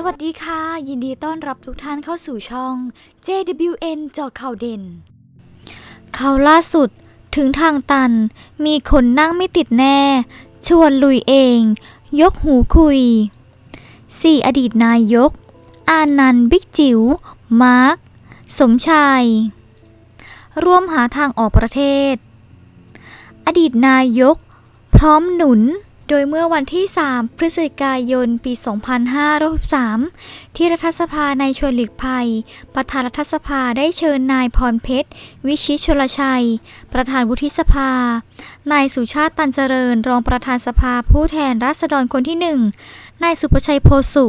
สวัสดีค่ะ ยินดีต้อนรับทุกท่านเข้าสู่ช่อง JWN เจาข่าวเด่นข่าวล่าสุดถึงทางตัน มีคนนั่งไม่ติดแน่ ชวนลุยเอง ยกหูคุย 4 อดีตนายก อานันต์บิ๊กจิ๋ว มาร์ค สมชาย ร่วมหาทางออกประเทศ อดีตนายก พร้อมหนุน โดยเมื่อวันที่ 3 พฤศจิกายน ปี 2563 ที่รัฐสภาในชวนหลีกภัย ประธานรัฐสภาได้เชิญนายพรเพชร วิชิตชลชัย ประธานวุฒิสภา นายสุชาติตันเจริญ รองประธานสภาผู้แทนราษฎรคนที่หนึ่งนายสุประชัยโพสุ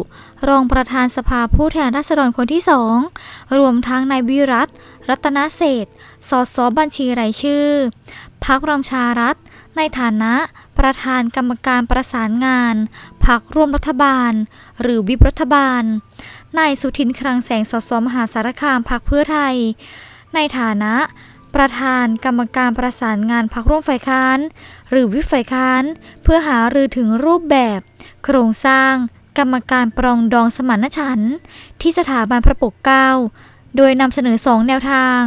รองประธานสภาผู้แทนราษฎรคนที่สองรวมทั้งนายวิรัตรัตนเศษสสบัญชีรายชื่อ พักรองชารัฐในฐานะ ประธานกรรมการประสานงานพักร่วมรัฐบาล หรือวิปรัฐบาล นายสุทินคลังแสงสสมหาสารคามพักเพื่อไทย ในฐานะ ประธานกรรมการประสานงานพักร่วมฝ่ายค้าน หรือวิฝ่ายค้าน เพื่อหารือถึงรูปแบบ โครงสร้าง กรรมการปรองดองสมานฉันท์ที่สถาบันพระปกเกล้าโดยนำเสนอสองแนวทาง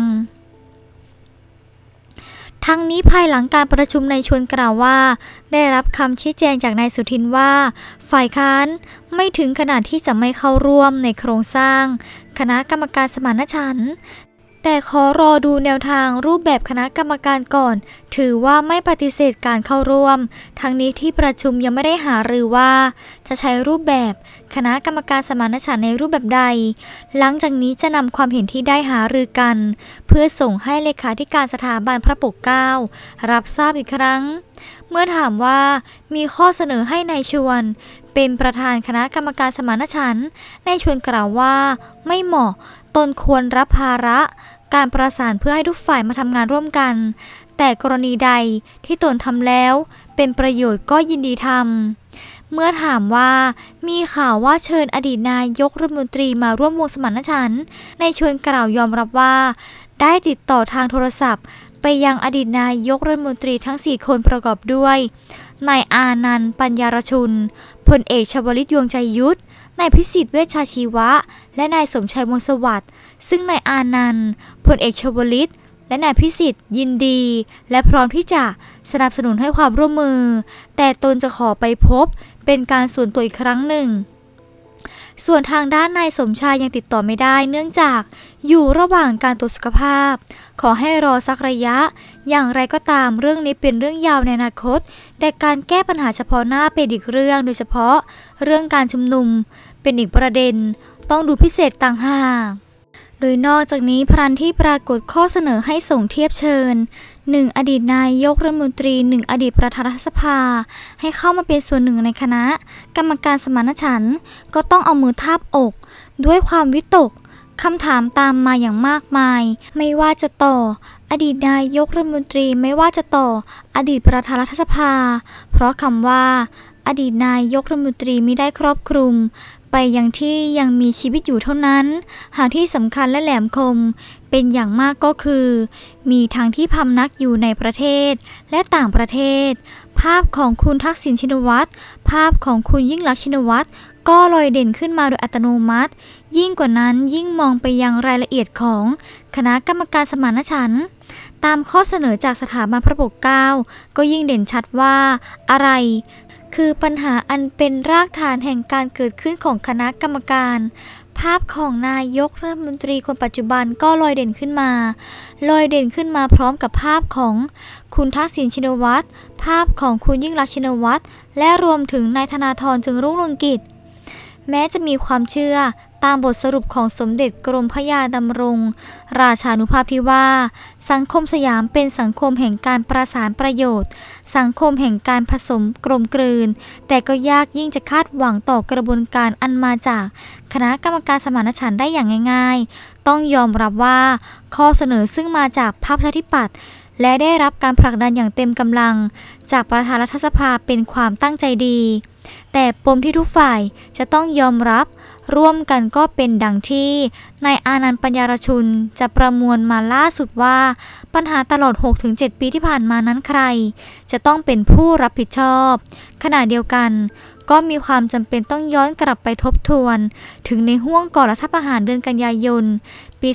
ทั้งนี้ภายหลังการประชุมในชวนกล่าวว่า ได้รับคำชี้แจงจากนายสุทินว่า ฝ่ายค้านไม่ถึงขนาดที่จะไม่เข้าร่วมในโครงสร้าง คณะกรรมการสมานฉันท์ แต่ขอรอดูแนวทางรูปแบบคณะกรรมการก่อน ถือว่าไม่ปฏิเสธการเข้าร่วม ทั้งนี้ที่ประชุมยังไม่ได้หารือว่า จะใช้รูปแบบคณะกรรมการสมานฉันท์ในรูปแบบใด หลังจากนี้จะนำความเห็นที่ได้หารือกัน เพื่อส่งให้เลขาธิการสถาบันพระปกเกล้ารับทราบอีกครั้ง เมื่อถามว่ามีข้อเสนอให้ในายชวน เป็นประธานคณะกรรมการสมานฉันท์นายชวนกล่าวว่า ไม่เหมาะตนควรรับภาระ การประสานเพื่อให้ทุกฝ่ายมาทำงานร่วมกัน แต่กรณีใดที่ตนทำแล้ว เป็นประโยชน์ก็ยินดีทำเมื่อถามว่ามีข่าวว่าเชิญอดีตนายกรัฐมนตรีมาร่วมวงสมานฉันท์ในชวนกล่าวยอมรับว่า ได้ติดต่อทางโทรศัพท์ ไปยังอดีตนายกรัฐมนตรีทั้ง 4 คนประกอบด้วย นายอานันต์ปัญญารชุน พลเอกชวลิตยวงใจยุทธนายพิสิทธิ์เวชชาชีวะ และนายสมชัยวงสวัสดิ์ ซึ่งนายอานันต์พลเอกชวลิต และนายพิสิทธิ์ยินดี และพร้อมที่จะสนับสนุนให้ความร่วมมือ แต่ตนจะขอไปพบเป็นการส่วนตัวอีกครั้งหนึ่ง ส่วนทางด้านนายสมชายยังติดต่อไม่ได้ เนื่องจากอยู่ระหว่างการตรวจสุขภาพ ขอให้รอสักระยะ อย่างไรก็ตามเรื่องนี้เป็นเรื่องยาวในอนาคต แต่การแก้ปัญหาเฉพาะหน้าเป็นอีกเรื่อง โดยเฉพาะเรื่องการชุมนุม เป็นอีกประเด็น ต้องดูพิเศษต่างหาก โดยนอกจากนี้พรันที่ปรากฏข้อเสนอให้ส่งเทียบเชิญ 1. อดีตนายกรัฐมนตรี 1 อดีตประธานรัฐสภา ให้เข้ามาเป็นส่วนหนึ่งในคณะ กรรมการสมานฉันท์ก็ต้องเอามือทาบอก ด้วยความวิตกคำถามตามมาอย่างมากมาย ไม่ว่าจะต่อ อดีตนายกรัฐมนตรีไม่ว่าจะต่อ อดีตประธานรัฐสภา เพราะคำว่า อดีตนายกรัฐมนตรีไม่ได้ครอบคลุม ไปยังที่ยังมีชีวิตอยู่เท่านั้น หากที่สำคัญและแหลมคม เป็นอย่างมากก็คือ มีทั้งที่พำนักอยู่ในประเทศและต่างประเทศ ภาพของคุณทักษิณชินวัตร ภาพของคุณยิ่งลักษณ์ชินวัตรก็ลอยเด่นขึ้นมาโดยอัตโนมัติ ยิ่งกว่านั้นยิ่งมองไปยังรายละเอียดของคณะกรรมการสมานฉันท์ตามข้อเสนอจากสถาบันพระปกเกล้าก็ยิ่งเด่นชัดว่าอะไร คือปัญหาอันเป็นรากฐานแห่งการเกิดขึ้นของคณะกรรมการ ภาพของนายกรัฐมนตรีคนปัจจุบันก็ลอยเด่นขึ้นมา ลอยเด่นขึ้นมาพร้อมกับภาพของคุณทักษิณชินวัตร ภาพของคุณยิ่งรักชินวัตร และรวมถึงนายธนาธรจึงรุ่งเรืองกิจ แม้จะมีความเชื่อ ตามบทสรุปของสมเด็จกรมพระยาดำรง ราชานุภาพที่ว่า สังคมสยามเป็นสังคมแห่งการประสานประโยชน์ สังคมแห่งการผสมกลมกลืน แต่ก็ยากยิ่งจะคาดหวังต่อกระบวนการอันมาจาก คณะกรรมการสมานฉันท์ได้อย่างง่าย ๆ ต้องยอมรับว่า ข้อเสนอซึ่งมาจากพรรคประชาธิปัตย์และได้รับการผลักดันอย่างเต็มกำลัง จากประธานรัฐสภาเป็นความตั้งใจดี แต่ปมที่ทุกฝ่ายจะต้องยอมรับ ร่วมกันก็เป็นดังที่นายอานันต์ปัญญารชุนจะประมวลมาล่าสุดว่า ปัญหาตลอด 6-7 ปีที่ผ่านมานั้นใคร จะต้องเป็นผู้รับผิดชอบ ขณะเดียวกัน ก็มีความจำเป็นต้องย้อนกลับไปทบทวน ถึงในห่วงก่อนรัฐประหารเดือนกันยายน ปี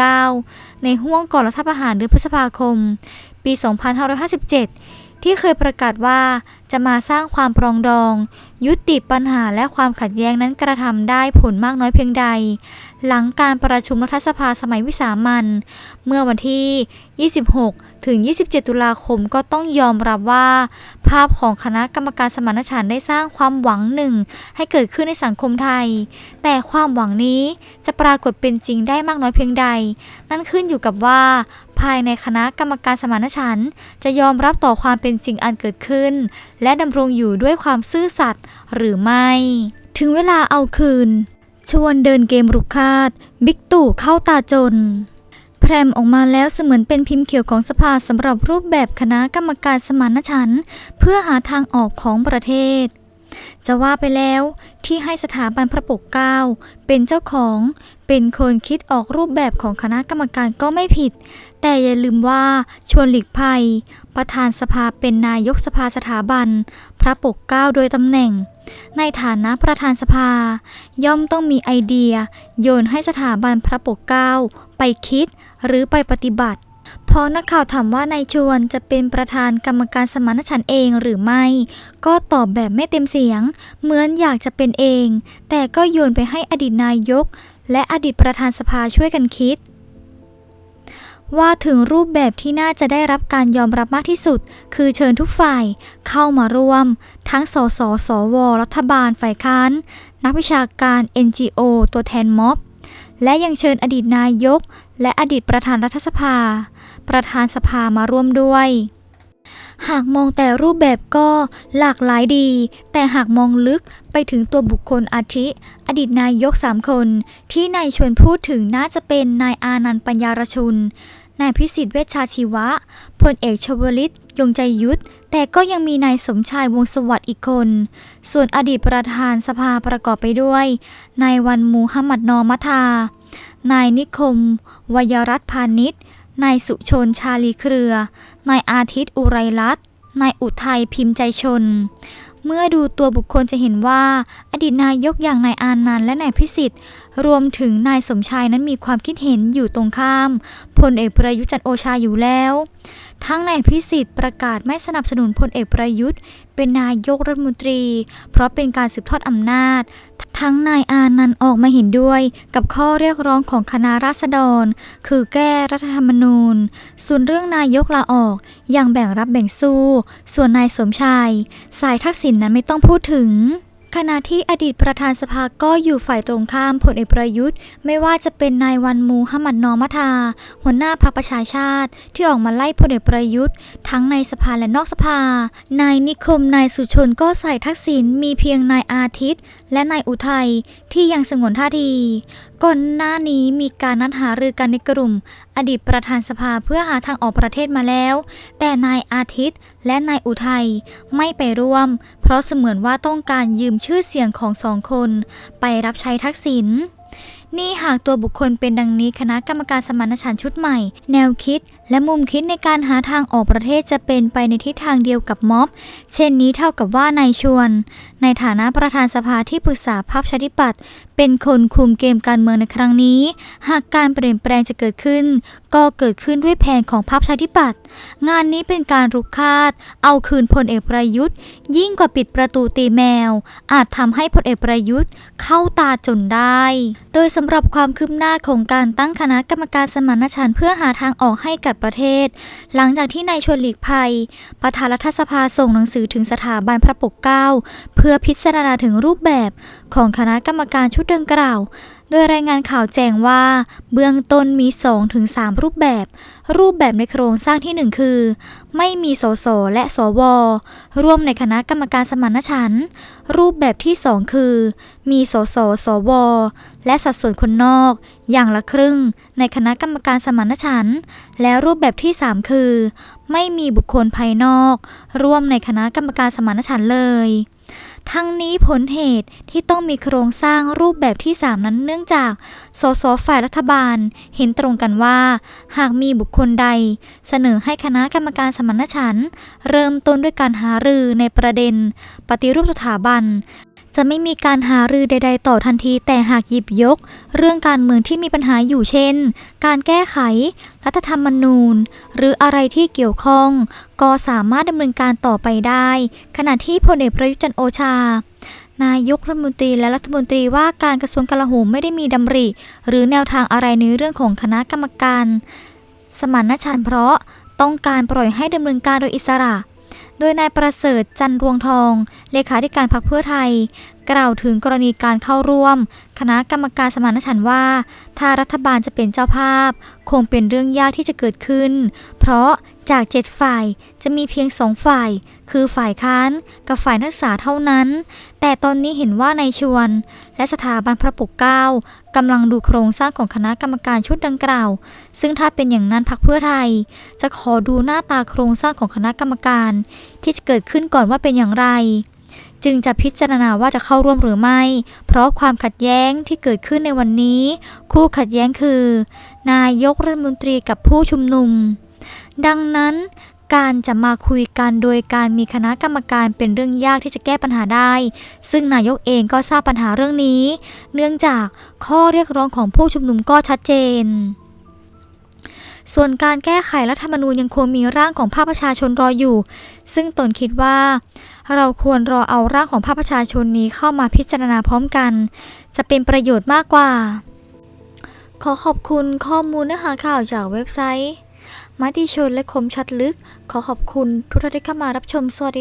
2549 ในห่วงก่อนรัฐประหารเดือนพฤษภาคม ปี 2557ที่เคยประกาศว่า จะมาสร้างความปรองดอง ยุติปัญหาและความขัดแย้งนั้นกระทำได้ผลมากน้อยเพียงใด หลังการประชุมรัฐสภาสมัยวิสามันเมื่อวันที่ 26 ถึง 27 ตุลาคมก็ต้องยอมรับว่า ภาพของคณะกรรมการสมานฉันท์ได้สร้างความหวังหนึ่ง ให้เกิดขึ้นในสังคมไทย แต่ความหวังนี้จะปรากฏเป็นจริงได้มากน้อยเพียงใด นั่นขึ้นอยู่กับว่า ภายในคณะกรรมการสมานฉันท์จะยอมรับต่อความเป็นจริงอันเกิดขึ้น และดำรงอยู่ด้วยความซื่อสัตย์หรือไม่ ถึงเวลาเอาคืน ชวนเดินเกมรุกคาด บิ๊กตู่เข้าตาจน แพรมออกมาแล้วเสมือนเป็นพิมพ์เขียวของสภาสำหรับรูปแบบคณะกรรมการสมานฉันท์เพื่อหาทางออกของประเทศ จะว่าไปแล้วที่ให้สถาบันพระปกเกล้าเป็นเจ้าของเป็นคนคิดออกรูปแบบของคณะกรรมการก็ไม่ผิด แต่อย่าลืมว่าชวนหลีกภัย ประธานสภาเป็นนายกสภาสถาบัน พระปกเกล้าโดยตำแหน่ง ในฐานะประธานสภา ย่อมต้องมีไอเดีย โยนให้สถาบันพระปกเกล้าไปคิดหรือไปปฏิบัติพอนักข่าวถามว่านายชวนจะเป็นประธานกรรมการสมานฉันเองหรือไม่ ก็ตอบแบบไม่เต็มเสียง เหมือนอยากจะเป็นเอง แต่ก็โยนไปให้อดีตนายก และอดีตประธานสภาช่วยกันคิด ว่าถึงรูปแบบที่น่าจะได้รับการยอมรับมากที่สุด คือเชิญทุกฝ่ายเข้ามาร่วม ทั้งสสสว รัฐบาลฝ่ายค้าน นักวิชาการ NGO ตัวแทนม็อบ และยังเชิญอดีตนายก และอดีตประธานรัฐสภา ประธานสภามาร่วมด้วย หากมองแต่รูปแบบก็หลากหลายดี แต่หากมองลึกไปถึงตัวบุคคลอาทิ อดีตนายกสามคน ที่นายชวนพูดถึงน่าจะเป็นนายอานันต์ปัญญารชุน นายพิสิทธิ์เวชชาชีวะ พลเอกชวลิต ยงใจยุทธ แต่ก็ยังมีนายสมชายวงสวัสดิ์อีกคน ส่วนอดีตประธานสภาประกอบไปด้วย นายวันมูฮัมหมัดนอมัทา นายนิคม วยรัตพาณิชย์นายสุชนชาลีเครือ นายอาทิตย์อุไรรัตน์นายอุทัยพิมพ์ใจชน เมื่อดูตัวบุคคลจะเห็นว่า อดีตนายกอย่างนายอานันต์และนายพิสิทธิ์ รวมถึงนายสมชายนั้นมีความคิดเห็นอยู่ตรงข้ามพลเอกประยุทธ์จันโอชาอยู่แล้ว ทั้งนายพิสิทธิ์ประกาศไม่สนับสนุนพลเอกประยุทธ์ เป็นนายกรัฐมนตรี เพราะเป็นการสืบทอดอำนาจ ทั้งนายอานันต์ออกมาเห็นด้วย กับข้อเรียกร้องของคณะราษฎร คือแก้รัฐธรรมนูญ ส่วนเรื่องนายกลาออกยังแบ่งรับแบ่งสู้ ส่วนนายสมชาย สายทักษิณนนั้นไม่ต้องพูดถึง ขณะที่อดีตประธานสภาก็อยู่ฝ่ายตรงข้ามพลเอกประยุทธ์ ไม่ว่าจะเป็นนายวันมูฮัมหมัดนอมัทา หัวหน้าพรรคประชาชาติ ที่ออกมาไล่พลเอกประยุทธ์ ทั้งในสภาและนอกสภา นายนิคมนายสุชนก็ใส่ทักษิณมีเพียงนายอาทิตย์ และนายอุทัยที่ยังสงวนท่าที ก่อนหน้านี้มีการนัดหารือกันในกลุ่ม อดีตประธานสภาเพื่อหาทางออกประเทศมาแล้ว แต่นายอาทิตย์และนายอุทัยไม่ไปร่วม เพราะเสมือนว่าต้องการยืมชื่อเสียงของสองคน ไปรับใช้ทักษิณ นี่หากตัวบุคคลเป็นดังนี้คณะกรรมการสมานฉันท์ชุดใหม่ แนวคิด และมุมคิดในการหาทางออกประเทศจะเป็นไปในทิศทางเดียวกับม็อบ เช่นนี้เท่ากับว่านายชวน ในฐานะประธานสภาที่ปรึกษาพรรคชาธิปัตย์เป็นคนคุมเกมการเมืองในครั้งนี้ หากการเปลี่ยนแปลงจะเกิดขึ้น ก็เกิดขึ้นด้วยแผนของพรรคประชาธิปัตย์งานนี้เป็นการรุกคาด เอาคืนพลเอกประยุทธ์ ยิ่งกว่าปิดประตูตีแมว อาจทำให้พลเอกประยุทธ์เข้าตาจนได้ โดยสำหรับความคืบหน้าของการตั้งคณะกรรมการสมานฉันท์เพื่อหาทางออกให้กับประเทศ หลังจากที่นายชวนหลีกภัย ประธานรัฐสภาส่งหนังสือถึงสถาบันพระปกเกล้าเพื่อพิจารณาถึงรูปแบบของคณะกรรมการชุดดังกล่าว โดยรายงานข่าวแจ้งว่า เบื้องต้นมี 2-3 รูปแบบ รูปแบบในโครงสร้างที่ 1 คือ ไม่มีสสและสว ร่วมในคณะกรรมการสมานฉันท์รูปแบบที่ 2 คือ มีสสสว และสัดส่วนคนนอก อย่างละครึ่ง ในคณะกรรมการสมานฉันท์และรูปแบบที่ 3 คือ ไม่มีบุคคลภายนอก ร่วมในคณะกรรมการสมานฉันท์เลย ทั้งนี้ผลเหตุที่ต้องมีโครงสร้างรูปแบบที่ 3 นั้นเนื่องจากสสฝ่ายรัฐบาล เห็นตรงกันว่า หากมีบุคคลใด เสนอให้คณะกรรมการสมรรถฉันเริ่มต้นด้วยการหารือในประเด็น ปฏิรูปสถาบัน จะไม่มีการหารือใด ๆ ต่อทันทีแต่หากหยิบยก เรื่องการเมืองที่มีปัญหาอยู่เช่น การแก้ไข รัฐธรรมนูญ หรืออะไรที่เกี่ยวข้อง ก็สามารถดำเนินการต่อไปได้ ขณะที่พลเอกประยุจันโอชา นายกรัฐมนตรีและรัฐมนตรีว่าการกระทรวงกลาโหมไม่ได้มีดำริ หรือแนวทางอะไรในเรื่องของคณะกรรมการ สมานฉันท์เพราะต้องการปล่อยให้ดำเนินการโดยอิสระ โดยนายประเสริฐจันทร์รวงทอง เลขาธิการพรรคเพื่อไทย กล่าวถึงกรณีการเข้าร่วม คณะกรรมการสมานฉันท์ว่า ถ้ารัฐบาลจะเป็นเจ้าภาพ คงเป็นเรื่องยากที่จะเกิดขึ้น เพราะจากเจ็ดฝ่ายจะมีเพียงสองฝ่าย คือฝ่ายค้านกับฝ่ายนักศึกษาเท่านั้น แต่ตอนนี้เห็นว่านายชวน และสถาบันพระปกเกล้ากำลังดูโครงสร้างของคณะกรรมการชุดดังกล่าว ซึ่งถ้าเป็นอย่างนั้นพรรคเพื่อไทย จะขอดูหน้าตาโครงสร้างของคณะกรรมการ ที่จะเกิดขึ้นก่อนว่าเป็นอย่างไร จึงจะพิจารณาว่าจะเข้าร่วมหรือไม่ เพราะความขัดแย้งที่เกิดขึ้นในวันนี้ คู่ขัดแย้งคือ นายกรัฐมนตรีกับผู้ชุมนุม ดังนั้นการจะมาคุยกันโดยการมีคณะกรรมการเป็นเรื่องยากที่จะแก้ปัญหาได้ ซึ่งนายกเองก็ทราบปัญหาเรื่องนี้ เนื่องจากข้อเรียกร้องของผู้ชุมนุมก็ชัดเจน ส่วนการแก้ไขรัฐธรรมนูญยังคงมีร่างของภาคประชาชนรออยู่ ซึ่งตนคิดว่า เราควรรอเอาร่างของภาคประชาชนนี้เข้ามาพิจารณาพร้อมกัน จะเป็นประโยชน์มากกว่า ขอขอบคุณข้อมูลเนื้อหาข่าวจากเว็บไซต์มติชนและคมชัดลึก ขอขอบคุณทุกท่านที่เข้ามารับชมสวัสดี